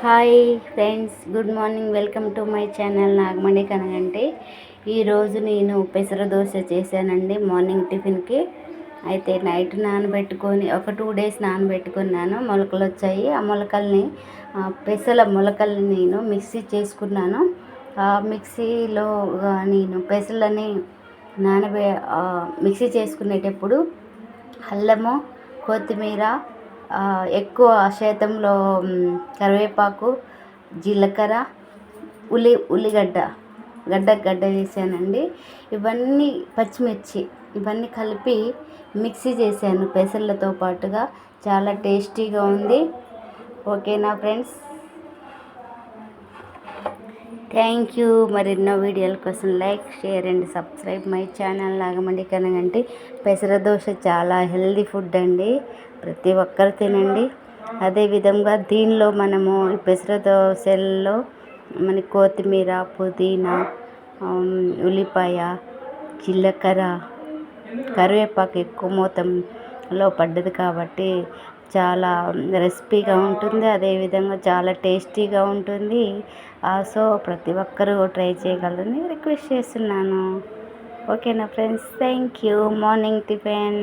Hi friends good morning. Welcome to my channel Nagamani Kanaganti. ఈరోజు నేను పెసర దోశ చేశానండి మార్నింగ్ టిఫిన్కి. అయితే నైట్ నానబెట్టుకొని ఒక టూ డేస్ నానబెట్టుకున్నాను. మొలకలు వచ్చాయి. ఆ మొలకల్ని పెసల మొలకల్ని నేను మిక్సీ చేసుకున్నాను. ఆ మిక్సీలో నేను పెసలని నానబె మిక్సీ చేసుకునేటప్పుడు అల్లము కొత్తిమీర ఎక్కువ శాతంలో కరివేపాకు జీలకర్ర ఉల్లి ఉల్లిగడ్డ గడ్డ గడ్డ వేసానండి. ఇవన్నీ పచ్చిమిర్చి ఇవన్నీ కలిపి మిక్సీ చేశాను. పెసర్లతో పాటుగా. చాలా టేస్టీగా ఉంది. ఓకేనా ఫ్రెండ్స్? థ్యాంక్ యూ మరెన్నో వీడియోల కోసం like share and subscribe my channel లాగమండి కనగంటే పెసర దోశ చాలా హెల్దీ ఫుడ్ అండి. ప్రతి ఒక్కరు తినండి. అదేవిధంగా దీనిలో మనము ఈ పెసర దోశల్లో మన కొత్తిమీర పుదీనా ఉల్లిపాయ జీలకర్ర కరివేపాకు ఎక్కువ మోతంలో పడ్డది కాబట్టి చాలా రెసిపీగా ఉంటుంది అదేవిధంగా చాలా టేస్టీగా ఉంటుంది. సో ప్రతి ఒక్కరూ ట్రై చేయగలరని రిక్వెస్ట్ చేస్తున్నాను. ఓకేనా friends? Thank you. Morning tiffin.